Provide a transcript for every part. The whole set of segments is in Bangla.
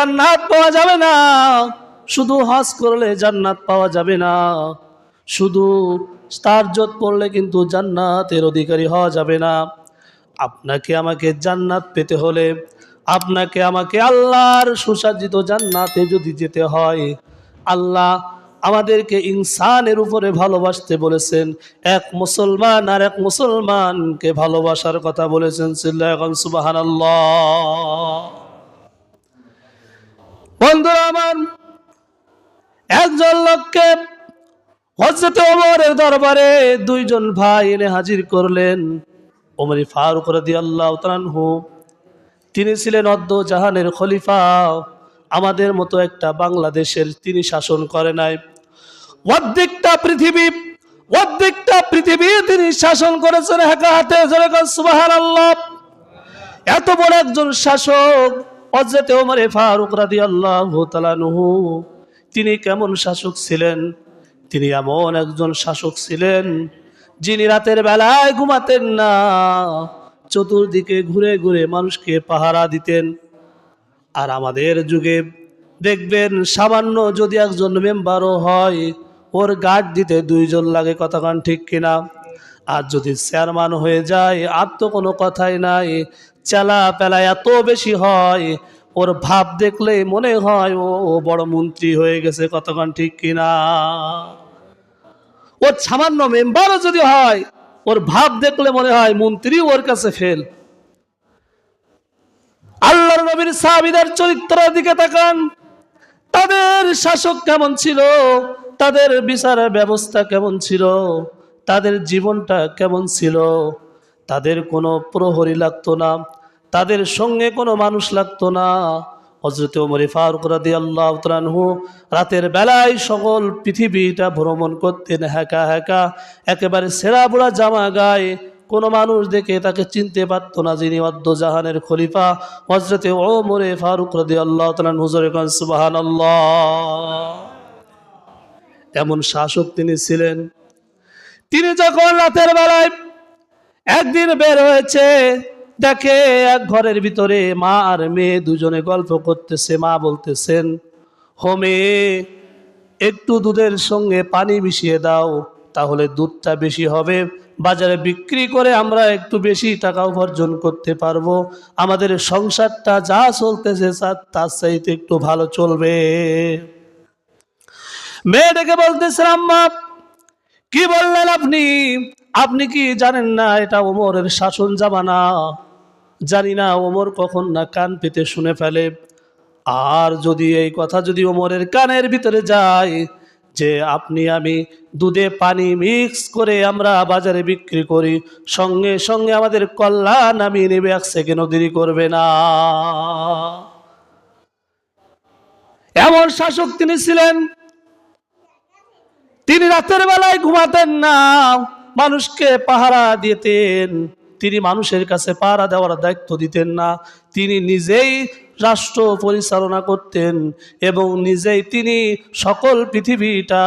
জান্নাত পাওয়া যাবে না। শুধু হজ করলে জান্নাত পাওয়া যাবে না। শুধু তারজত পড়লে কিন্তু জান্নাতের অধিকারী হওয়া যাবে না। আপনাকে আমাকে জান্নাত পেতে হলে, আপনাকে আমাকে আল্লাহর সুসজ্জিত জান্নাতে যদি যেতে হয়, আল্লাহ আমাদেরকে ইনসানের উপরে ভালোবাসতে বলেছেন, এক মুসলমান আর এক মুসলমানকে ভালোবাসার কথা বলেছেন, সিল্লাহ এখন সুবাহান বন্ধুরা আমার, একজন লোককে হজরত ওমরের দরবারে দুইজন ভাই এনে হাজির করলেন। ওমরি ফারুক রাদি আল্লাহ তানহু তিনি ছিলেন অদ্দ জাহানের খলিফা। আমাদের মতো একটা বাংলাদেশের তিনি শাসন করে নাই। অর্ধেকটা পৃথিবী অর্ধেকটা পৃথিবী তিনি শাসন করেছেন একা হাতে। আল্লাহ এত বড় একজন শাসক হজরতে ওমরে ফারুক রাদি আল্লাহ তিনি কেমন শাসক ছিলেন? তিনি এমন একজন শাসক ছিলেন যিনি রাতের বেলায় ঘুমাতেন না, চতুর্দিকে ঘুরে ঘুরে মানুষকে পাহারা দিতেন। আর আমাদের যুগে দেখবেন, সামান্য যদি একজন মেম্বারও হয়, ওর গার্ড দিতে দুইজন লাগে কথাখান ঠিক কিনা? আর যদি চেয়ারম্যান হয়ে যায়, আর তো কোনো কথাই নাই চেলা পেলা এত বেশি হয়। ওর ভাব দেখলে মনে হয়, ও ও বড় মন্ত্রী হয়ে গেছে কতক্ষণ ঠিক কিনা? ওর সামান্য মেম্বারও যদি হয়, ওর ভাব দেখলে মনে হয় মন্ত্রী ওর কাছে ফেল। আল্লাহর নবীর সাহাবিদের চরিত্রের দিকে তাকান। তাদের শাসক কেমন ছিল? তাদের বিচারের ব্যবস্থা কেমন ছিল? তাদের জীবনটা কেমন ছিল? তাদের কোনো প্রহরী লাগতো না। তাদের সঙ্গে কোনো মানুষ লাগতো না। হজরত ওমরে ফারুক রাদি আল্লাহ তালানহু রাতের বেলায় সকল পৃথিবীটা ভ্রমণ করতেন হ্যাকা হ্যাকা, একেবারে সেরা বুড়া জামা গায়ে। কোনো মানুষ দেখে তাকে চিনতে পারতো না যিনি জাহানের খলিফা। হজরতে ওমরে ফারুক রাদি আল্লাহ তালান হুজরে সুবাহান এমন শাসক তিনি ছিলেন। তিনি যখন রাতের বেলায় একদিন বের হয়েছে দেখে এক ঘরের ভিতরে মা আর মেয়ে দুজনে গল্প করতেছে, মা বলতেছেন হোমে একটু দুধের সঙ্গে পানি মিশিয়ে দাও, তাহলে দুধটা বেশি হবে। বাজারে বিক্রি করে আমরা একটু বেশি টাকা উপার্জন করতে পারব। আমাদের সংসারটা যা চলতেছে, তার- তার চাইতে একটু ভালো চলবে। মেয়েটাকে বলতেছে, আম্মা, কি বললেন আপনি? আপনি কি জানেন না এটা ওমরের শাসন জামানা জানি না ওমর কখন না কান পেতে শুনে ফেলে। আর যদি এই কথা যদি ওমরের কানের ভিতরে যায় যে আপনি আমি দুধে পানি মিক্স করে আমরা বাজারে বিক্রি করি, সঙ্গে সঙ্গে আমাদের কল্যাণ নামিয়ে নেবে, এক সেকেন্ডও দেরি করবে না। এমন শাসক তিনি ছিলেন, তিনি রাতের বেলায় ঘুমাতেন না, মানুষকে পাহারা দিতেন। তিনি মানুষের কাছে পাহারা দেওয়ার দায়িত্ব দিতেন না। তিনি নিজেই রাষ্ট্র পরিচালনা করতেন এবং নিজেই তিনি সকল পৃথিবীটা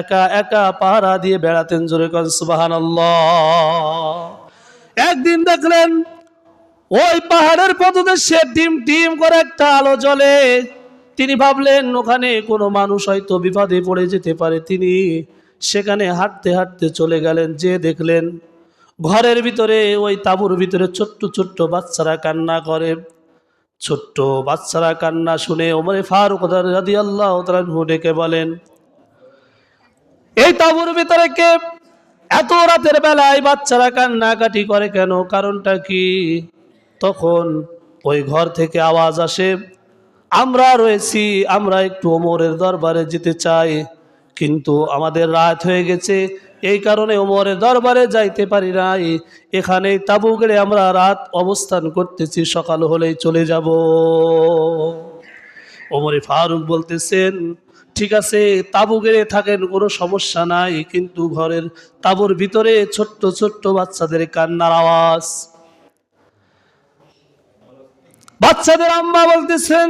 একা একা পাহারা দিয়ে বেড়াতেন জোরে সুবাহান একদিন দেখলেন ওই পাহাড়ের পদদেশে ডিম ডিম করে একটা আলো জ্বলে। তিনি ভাবলেন, ওখানে কোনো মানুষ হয়তো বিপদে পড়ে যেতে পারে। তিনি সেখানে হাঁটতে হাঁটতে চলে গেলেন যে দেখলেন ঘরের ভিতরে, ওই তাঁবুর ভিতরে ছোট্ট ছোট্ট বাচ্চারা কান্না করে। ছোট্ট বাচ্চারা কান্না শুনে ওমরে ফারুক রাদি আল্লাহ ডেকে বলেন, এই তাঁবুর ভিতরে কে? এত রাতের বেলায় বাচ্চারা কান্নাকাটি করে কেন? কারণটা কি? তখন ওই ঘর থেকে আওয়াজ আসে, আমরা রয়েছি, আমরা একটু ওমরের দরবারে যেতে চাই, কিন্তু আমাদের রাত হয়ে গেছে এই কারণে ওমরের দরবারে যাইতে পারি নাই। এখানে তাবু গেড়ে আমরা রাত অবস্থান করতেছি, সকাল হলেই চলে যাব। ওমরে ফারুক বলতেছেন, ঠিক আছে তাবু গেড়ে থাকেন, কোনো সমস্যা নাই, কিন্তু ঘরের তাবুর ভিতরে ছোট্ট ছোট্ট বাচ্চাদের কান্নার আওয়াজ। বাচ্চাদের আম্মা বলতেছেন,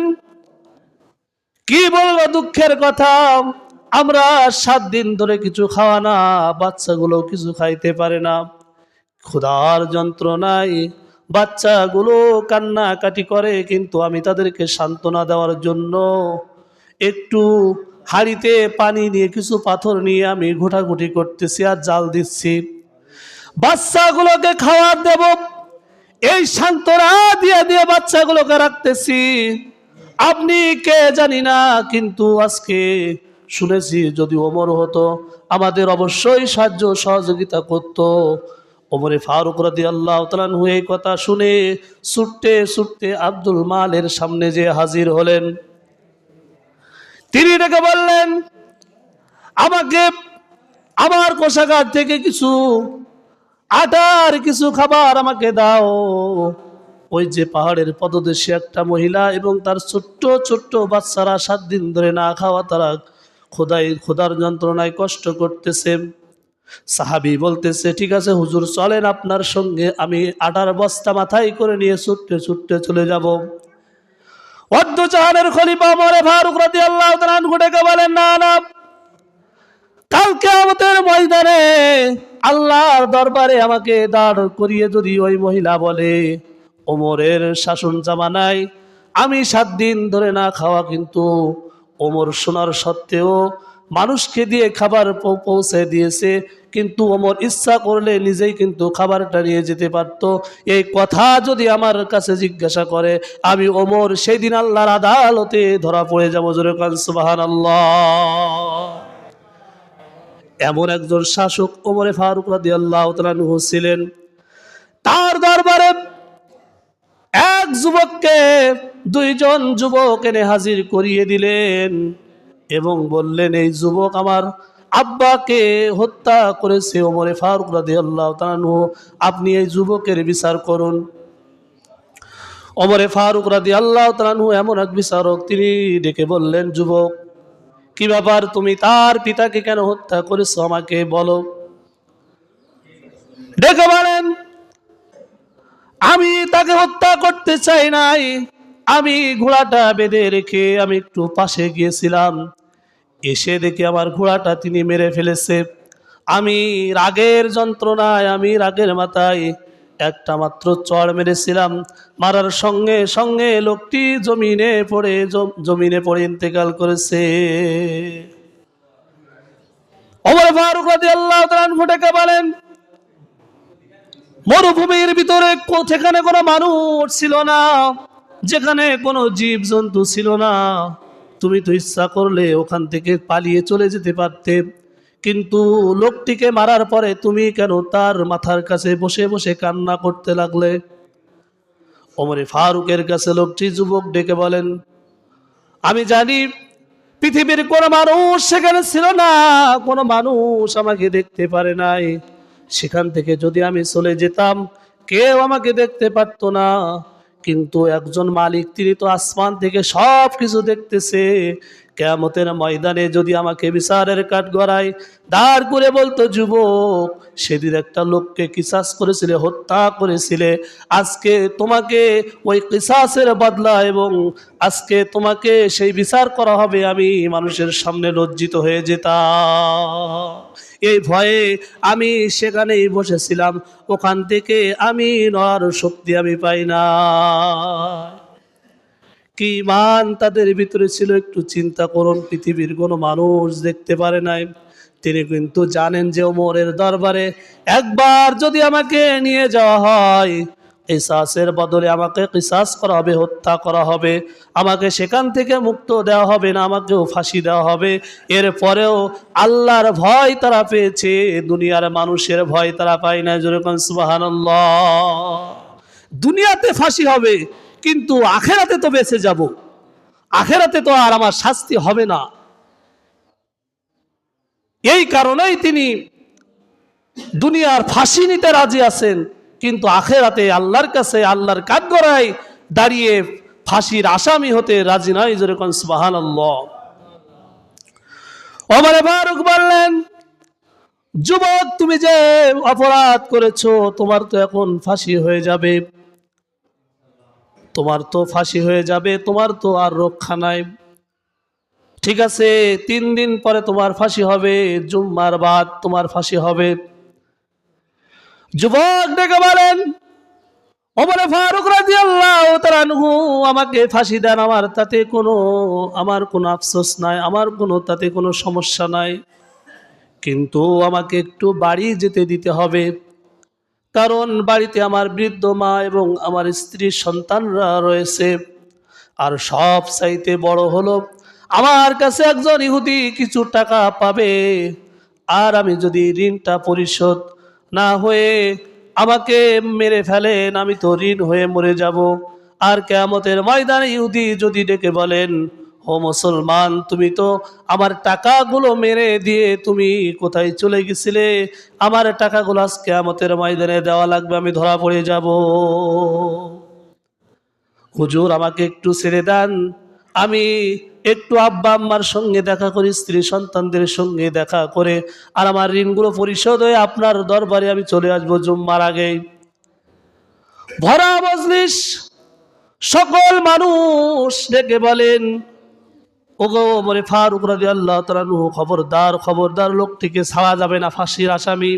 কি বলব দুঃখের কথা? আমরা সাত দিন ধরে কিছু খাওয়া না, বাচ্চাগুলো কিছু খাইতে পারে না। ক্ষুধার যন্ত্রণায় বাচ্চাগুলো কান্নাকাটি করে, কিন্তু আমি তাদেরকে সান্ত্বনা দেওয়ার জন্য একটু হাড়িতে পানি নিয়ে, কিছু পাথর নিয়ে আমি ঘোটাঘুটি করতেছি আর জাল দিচ্ছি। বাচ্চাগুলোকে খাবার দেব, এই সান্ত্বনা দিয়ে দিয়ে বাচ্চাগুলোকে রাখতেছি। আপনি কে জানি না, কিন্তু আজকে শুনেছি যদি ওমর হতো, আমাদের অবশ্যই সাহায্য সহযোগিতা করত। ওমরে ফারুক রাদি আল্লাহ তালানহু এই কথা শুনে ছুটতে ছুটতে আব্দুল মালের সামনে যে হাজির হলেন, তিনি ডেকে বললেন, আমাকে আমার কোষাগার থেকে কিছু আটার কিছু খাবার আমাকে দাও। ওই যে পাহাড়ের পদদেশে একটা মহিলা এবং তার ছোট্ট ছোট্ট বাচ্চারা সাত দিন ধরে না খাওয়া তারা খোদাই, খোদার যন্ত্রণায় কষ্ট করতেছে। সাহাবি বলতেছে, ঠিক আছে হুজুর, চলেন আপনার সঙ্গে, আমি আটার বস্তা মাথায় করে নিয়ে ছুটতে ছুটতে চলে যাব। অর্ধ জাহানের খলিফা মরে ফারুক রাদি আল্লাহ ঘুটে বলেন, না না। কালকে আমাদের ময়দানে আল্লাহর দরবারে আমাকে দাঁড় করিয়ে যদি ওই মহিলা বলে, ওমরের শাসন জামানায় আমি সাত দিন ধরে না খাওয়া, কিন্তু ওমর শোনার সত্ত্বেও মানুষকে দিয়ে খাবার পৌঁছে দিয়েছে, কিন্তু ওমর ইচ্ছা করলে নিজেই কিন্তু খাবারটা নিয়ে যেতে পারত। এই কথা যদি আমার কাছে জিজ্ঞাসা করে, আমি ওমর সেই দিন আল্লাহর আদালতে ধরা পড়ে যাব জোরে সুবাহান আল্লাহ এমন একজন শাসক ওমরে ফারুক রাদি আল্লাহ ছিলেন। তার যুবককে দুইজন যুবক এনে হাজির করিয়ে দিলেন এবং বললেন, এই যুবক আমার আব্বাকে হত্যা করেছে ওমরে ফারুক রাদি আল্লাহ তানু আপনি এই যুবকের বিচার করুন। ওমরে ফারুক রাদি আল্লাহ তালানহু এমন এক বিচারক, তিনি ডেকে বললেন, যুবক, কি ব্যাপার? তুমি তার পিতাকে কেন হত্যা করেছ? আমাকে বলো। ডেকে বলেন আমি তাকে হত্যা করতে চাই নাই। আমি ঘোড়াটা বেঁধে রেখে আমি একটু পাশে গিয়েছিলাম। এসে দেখি আমার ঘোড়াটা তিনি মেরে ফেলেছে। আমি রাগের যন্ত্রণায়, আমি রাগের মাথায় একটা মাত্র চড় মেরেছিলাম। মারার সঙ্গে সঙ্গে লোকটি জমিনে পড়ে জমিনে পড়ে ইন্তেকাল করেছে। ওমর ফারুক রাদিয়াল্লাহু তাআলা ফুটেকে বলেন মরুভূমির ভিতরে সেখানে কোনো মানুষ ছিল না, যেখানে কোনো জীব জন্তু ছিল না। তুমি তো ইচ্ছা করলে ওখান থেকে পালিয়ে চলে যেতে পারতে, কিন্তু লোকটিকে মারার পরে তুমি কেন তার মাথার কাছে বসে বসে কান্না করতে লাগলে? ওমরে ফারুকের কাছে লোকটি যুবক ডেকে বলেন, আমি জানি পৃথিবীর কোনো মানুষ সেখানে ছিল না, কোনো মানুষ আমাকে দেখতে পারে নাই। সেখান থেকে যদি আমি চলে যেতাম, কেউ আমাকে দেখতে পারত না। কিন্তু একজন মালিক, তিনি তো আসমান থেকে সব কিছু দেখতেছে। কেয়ামতের ময়দানে যদি আমাকে বিচারের কাঠ গড়ায়, দাঁড় করে বলতো, যুবক, সেদিন একটা লোককে কিসাস করেছিলে, হত্যা করেছিলে। আজকে তোমাকে ওই কিসাসের বদলা এবং আজকে তোমাকে সেই বিচার করা হবে, আমি মানুষের সামনে লজ্জিত হয়ে যেতাম। এই ভয়ে আমি সেখানেই বসেছিলাম। ওখান থেকে আমি নর শক্তি আমি পাই না কি মান তাদের ভিতরে ছিল একটু চিন্তা করুন, পৃথিবীর কোনো মানুষ দেখতে পারে নাই। তিনি কিন্তু জানেন যে ওমরের দরবারে একবার যদি আমাকে নিয়ে যাওয়া হয়, কিসাসের বদলে আমাকে কিসাস করা হবে হত্যা করা হবে, আমাকে সেখান থেকে মুক্ত দেওয়া হবে না, আমাকেও ফাঁসি দেওয়া হবে। এর পরেও আল্লাহর ভয় তারা পেয়েছে, দুনিয়ার মানুষের ভয় তারা পায় না যেরকম সুবাহান্লাহ দুনিয়াতে ফাঁসি হবে কিন্তু আখেরাতে তো বেঁচে যাব। আখেরাতে তো আর আমার শাস্তি হবে না। এই কারণেই তিনি দুনিয়ার ফাঁসি নিতে রাজি আছেন, কিন্তু আখেরাতে আল্লাহর কাছে, আল্লাহর কাঠগড়ায় দাঁড়িয়ে ফাঁসির আসামি হতে রাজি নয় যেরকম সুবাহান ওমরে ফারুক বললেন, যুবক, তুমি যে অপরাধ করেছ, তোমার তো এখন ফাঁসি হয়ে যাবে। তোমার তো ফাঁসি হয়ে যাবে, তোমার তো আর রক্ষা নাই। ঠিক আছে, তিন দিন পরে তোমার ফাঁসি হবে, জুম্মার বাদ তোমার ফাঁসি হবে। যুবক ডেকে বলেন, ওমরে ফারুক রাজি আল্লাহ তারানহু আমাকে ফাঁসি দেন, আমার তাতে কোনো, আমার কোনো আফসোস নাই, আমার কোনো তাতে কোনো সমস্যা নাই। কিন্তু আমাকে একটু বাড়ি যেতে দিতে হবে। কারণ বাড়িতে আমার বৃদ্ধ মা এবং আমার স্ত্রীর সন্তানরা রয়েছে। আর সব চাইতে বড় হলো, আমার কাছে একজন ইহুদি কিছু টাকা পাবে। আর আমি যদি ঋণটা পরিশোধ না হয়ে আমাকে মেরে ফেলেন, আমি তো ঋণ হয়ে মরে যাব। আর কেয়ামতের ময়দানে ইহুদি যদি ডেকে বলেন ও মুসলমান, তুমি তো আমার টাকাগুলো মেরে দিয়ে তুমি কোথায় চলে গেছিলে? আমার টাকাগুলো আজ কেয়ামতের ময়দানে দেওয়া লাগবে, আমি ধরা পড়ে যাব। হুজুর, আমাকে একটু ছেড়ে দেন। আমি একটু আব্বা আম্মার সঙ্গে দেখা করি, স্ত্রী সন্তানদের সঙ্গে দেখা করে, আর আমার ঋণগুলো পরিশোধ হয়ে আপনার দরবারে আমি চলে আসব জুম্মার আগে। ভরা মজলিস, সকল মানুষ ডেকে বলেন ওগো মরে ফারুক রাজি আল্লাহ তালানু খবরদার খবরদার লোকটিকে ছাড়া যাবে না ফাঁসির আসামি।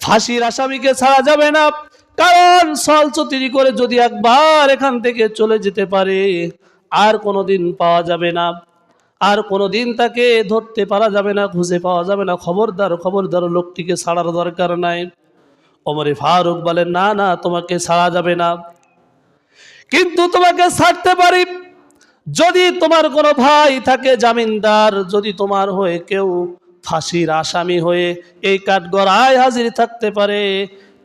ফাঁসির আসামিকে ছাড়া যাবে না, কারণ সলচতিরি করে যদি একবার এখান থেকে চলে যেতে পারে, আর কোনোদিন পাওয়া যাবে না। আর কোনোদিন তাকে ধরতে পারা যাবে না, খুঁজে পাওয়া যাবে না, খবরদার খবরদার লোকটিকে ছাড়ার দরকার নাই। ওমরে ফারুক বলেন না না, তোমাকে ছাড়া যাবে না। কিন্তু তোমাকে ছাড়তে পারি যদি তোমার কোনো ভাই থাকে জামিনদার, যদি তোমার হয়ে কেউ ফাঁসির আসামি হয়ে এই কাঠগড়ায় হাজির থাকতে পারে,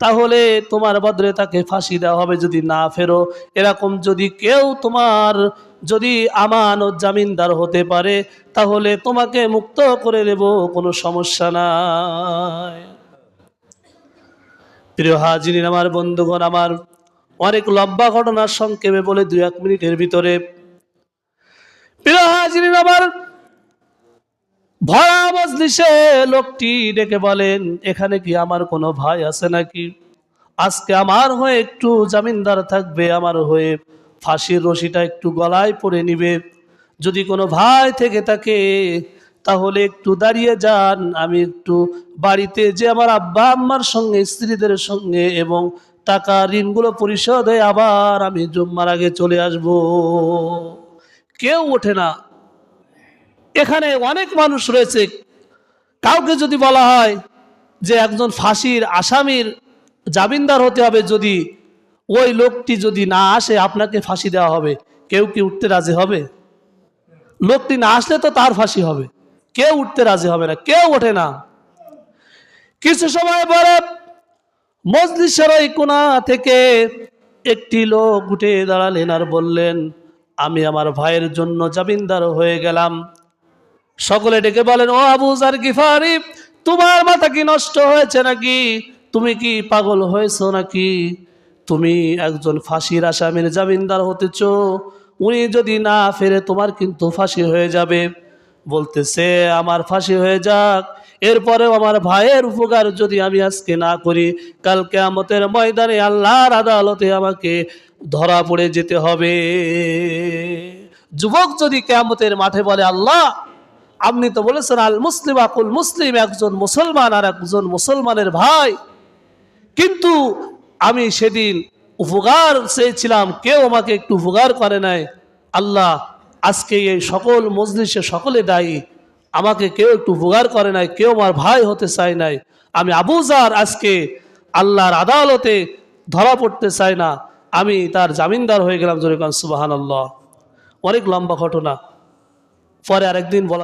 তাহলে তোমার বদলে তাকে ফাঁসি দেওয়া হবে যদি না ফেরো। এরকম যদি কেউ তোমার, যদি আমান ও জামিনদার হতে পারে, তাহলে তোমাকে মুক্ত করে দেব কোনো সমস্যা নাই। প্রিয় হাজিরিন, আমার বন্ধুগণ, আমার অনেক লম্বা ঘটনার সংক্ষেপে বলে দু এক মিনিটের ভিতরে প্রিয় হাজিরিন আমার ভরা মজলিসে লোকটি ডেকে বলেন, এখানে কি আমার কোনো ভাই আছে নাকি? আজকে আমার হয়ে একটু জামিনদার থাকবে, আমার হয়ে ফাঁসির রশিটা একটু গলায় পরে নিবে। যদি কোনো ভাই থেকে থাকে, তাহলে একটু দাঁড়িয়ে যান, আমি একটু বাড়িতে যে আমার আব্বা আম্মার সঙ্গে, স্ত্রীদের সঙ্গে এবং টাকা ঋণগুলো পরিশোধ হয়ে আবার আমি জুম্মার আগে চলে আসব। কেউ ওঠে না। এখানে অনেক মানুষ রয়েছে। কাউকে যদি বলা হয় যে একজন ফাঁসির আসামির জামিনদার হতে হবে যদি, ওই লোকটি যদি না আসে, আপনাকে ফাঁসি দেওয়া হবে। কেউ কি উঠতে রাজি হবে? লোকটি না আসলে তো তার ফাঁসি হবে। কেউ উঠতে রাজি হবে না, কেউ ওঠে না। কিছু সময় পরে মজলিসের ওই কোনা থেকে একটি লোক উঠে দাঁড়ালেন আর বললেন আমি আমার ভাইয়ের জন্য জামিনদার হয়ে গেলাম। সকলে ডেকে বলেন, ও আবু জার গিফারি, তোমার মাথা কি নষ্ট হয়েছে নাকি? তুমি কি পাগল হয়েছো নাকি? তুমি একজন ফাঁসির আসামির জামিনদার হতেছ উনি যদি না ফেরে, তোমার কিন্তু ফাঁসি হয়ে যাবে। বলতেছে, আমার ফাঁসি হয়ে যাক। এরপরেও আমার ভাইয়ের উপকার যদি আমি আজকে না করি কালকে আমতের ময়দানে আল্লাহর আদালতে আমাকে ধরা পড়ে যেতে হবে। যুবক যদি কেয়ামতের মাঠে বলে, আল্লাহ, আপনি তো বলেছেন, আল মুসলিম আকুল মুসলিম, একজন মুসলমান আর একজন মুসলমানের ভাই। কিন্তু আমি সেদিন উপকার চেয়েছিলাম, কেউ আমাকে একটু উপকার করে নাই। আল্লাহ, আজকে এই সকল মজলিসে সকলে দায়ী। আমাকে কেউ একটু উপকার করে নাই, কেউ আমার ভাই হতে চায় নাই। আমি আবু আবুজার আজকে আল্লাহর আদালতে ধরা পড়তে চাই না। আমি তার জামিনদার হয়ে গেলাম জরিকান সুবাহান আল্লাহ অনেক লম্বা ঘটনা। পরে আরেকদিন বলা